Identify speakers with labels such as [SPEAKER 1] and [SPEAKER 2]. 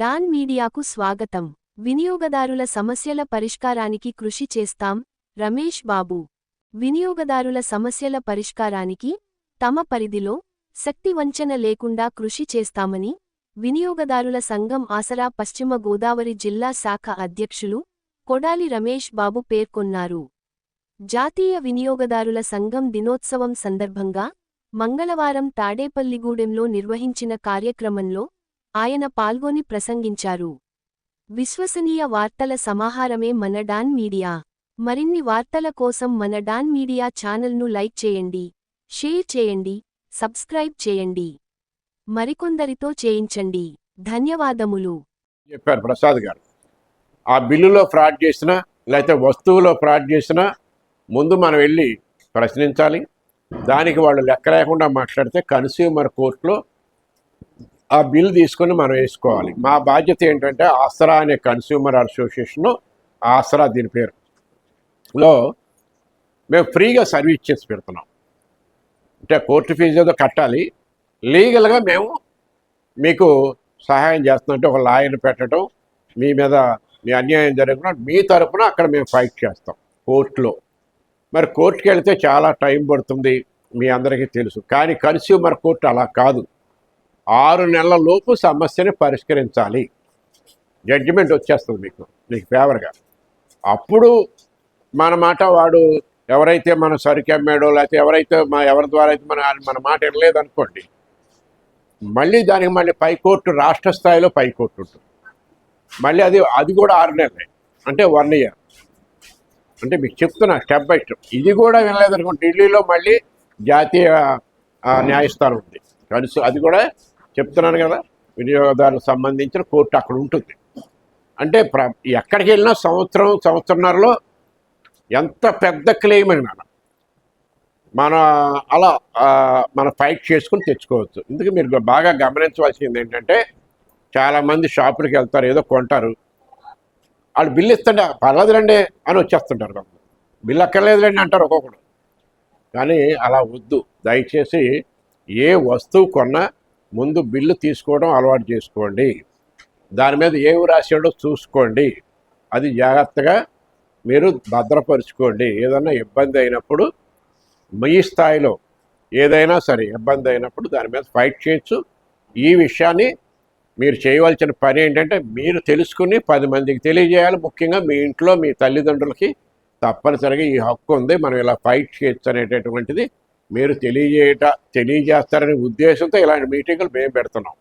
[SPEAKER 1] Don మీడియాకు స్వాగతం. వినియోగదారుల సమస్యల పరిష్కారానికి కృషి చేస్తాం రమేష్ బాబు. వినియోగదారుల సమస్యల పరిష్కారానికి తమ పరిధిలో శక్తి వంచన లేకుండా కృషి చేస్తామని వినియోగదారుల సంఘం ఆసరా పశ్చిమ గోదావరి జిల్లా శాఖ అధ్యక్షులు కొడాలి రమేష్ బాబు పేర్కొన్నారు. జాతీయ వినియోగదారుల సంఘం దినోత్సవం సందర్భంగా మంగళవారం తాడేపల్లిగూడెంలో నిర్వహించిన కార్యక్రమంలో ఆయన పాల్గొని ప్రసంగించారు. విశ్వసనీయ వార్తల సమాహారమే మన డాన్ మీడియా. మరిన్ని వార్తల కోసం మన డాన్ మీడియా ఛానల్ను లైక్ చేయండి షేర్ చేయండి సబ్స్క్రైబ్ చేయండి. మరికొందరితో చేయించండి. ధన్యవాదములు.
[SPEAKER 2] చెప్పారు ప్రసాద్ గారు. ఆ బిల్లులో ఫ్రాడ్ చేసినా లేకపోతే వస్తువులో ఫ్రాడ్ చేసినా ముందు మనం వెళ్ళి ప్రశ్నించాలి. దానికి వాళ్ళు లెక్క లేకుండా మాట్లాడితే కన్స్యూమర్ కోర్టులో ఆ బిల్ తీసుకొని మనం వేసుకోవాలి. మా బాధ్యత ఏంటంటే ఆసరా అనే కన్స్యూమర్ అసోసియేషన్ ఆసరా దీని పేరు. లో మేము ఫ్రీగా సర్వీస్ చేసి పెడుతున్నాం. అంటే కోర్టు ఫీజు ఏదో కట్టాలి. లీగల్గా మేము మీకు సహాయం చేస్తున్నట్టు ఒక లాయర్ని పెట్టడం మీ మీద మీ అన్యాయం జరగకుండా మీ తరపున అక్కడ మేము ఫైట్ చేస్తాం కోర్టులో. మరి కోర్టుకి వెళితే చాలా టైం పడుతుంది మీ అందరికీ తెలుసు. కానీ కన్స్యూమర్ కోర్టు అలా కాదు. ఆరు నెలల లోపు సమస్యని పరిష్కరించాలి. జడ్జిమెంట్ వచ్చేస్తుంది మీకు మీకు ఫేవర్గా అప్పుడు మన మాట వాడు ఎవరైతే మన సరికి అమ్మాడో లేకపోతే ఎవరైతే మా ఎవరి ద్వారా అయితే మన మన మాట వినలేదనుకోండి మళ్ళీ దానికి మళ్ళీ పైకోర్టు రాష్ట్ర స్థాయిలో పైకోర్టు ఉంటుంది. మళ్ళీ అది అది కూడా ఆరు నెలలే అంటే వన్ ఇయర్ అంటే మీకు చెప్తున్నా స్టెప్ బై స్టెప్ ఇది కూడా వినలేదనుకోండి ఢిల్లీలో మళ్ళీ జాతీయ న్యాయస్థానం ఉంది. కానీ అది కూడా చెప్తున్నాను కదా వినియోగదారులకు సంబంధించిన కోర్టు అక్కడ ఉంటుంది. అంటే ప్ర ఎక్కడికి వెళ్ళినా సంవత్సరం సంవత్సరంన్నరలో ఎంత పెద్ద క్లెయిమ్ అయినా మన అలా మన ఫైట్ చేసుకుని తెచ్చుకోవచ్చు. ఇందుకు మీరు బాగా గమనించవలసింది ఏంటంటే చాలామంది షాపులకి వెళ్తారు ఏదో కొంటారు. వాళ్ళు బిల్లు ఇస్తుంటే పర్లేదులండి అని వచ్చేస్తుంటారు కొంత బిల్లు అక్కర్లేదులండి అంటారు ఒక్కొక్కడు. కానీ అలా వద్దు. దయచేసి ఏ వస్తువు కొన్నా ముందు బిల్లు తీసుకోవడం అలవాటు చేసుకోండి. దాని మీద ఏమి రాశాడో చూసుకోండి. అది జాగ్రత్తగా మీరు భద్రపరుచుకోండి. ఏదైనా ఇబ్బంది అయినప్పుడు మీ స్థాయిలో ఏదైనా సరే ఇబ్బంది అయినప్పుడు దాని మీద ఫైట్ చేయొచ్చు. ఈ విషయాన్ని మీరు చేయవలసిన పని ఏంటంటే మీరు తెలుసుకుని పది మందికి తెలియజేయాలి. ముఖ్యంగా మీ ఇంట్లో మీ తల్లిదండ్రులకి తప్పనిసరిగా ఈ హక్కు ఉంది. మనం ఇలా ఫైట్ చేయొచ్చు అనేటటువంటిది మీరు తెలియజేయట తెలియజేస్తారనే ఉద్దేశంతో ఇలాంటి మీటింగులు మేము పెడుతున్నాం.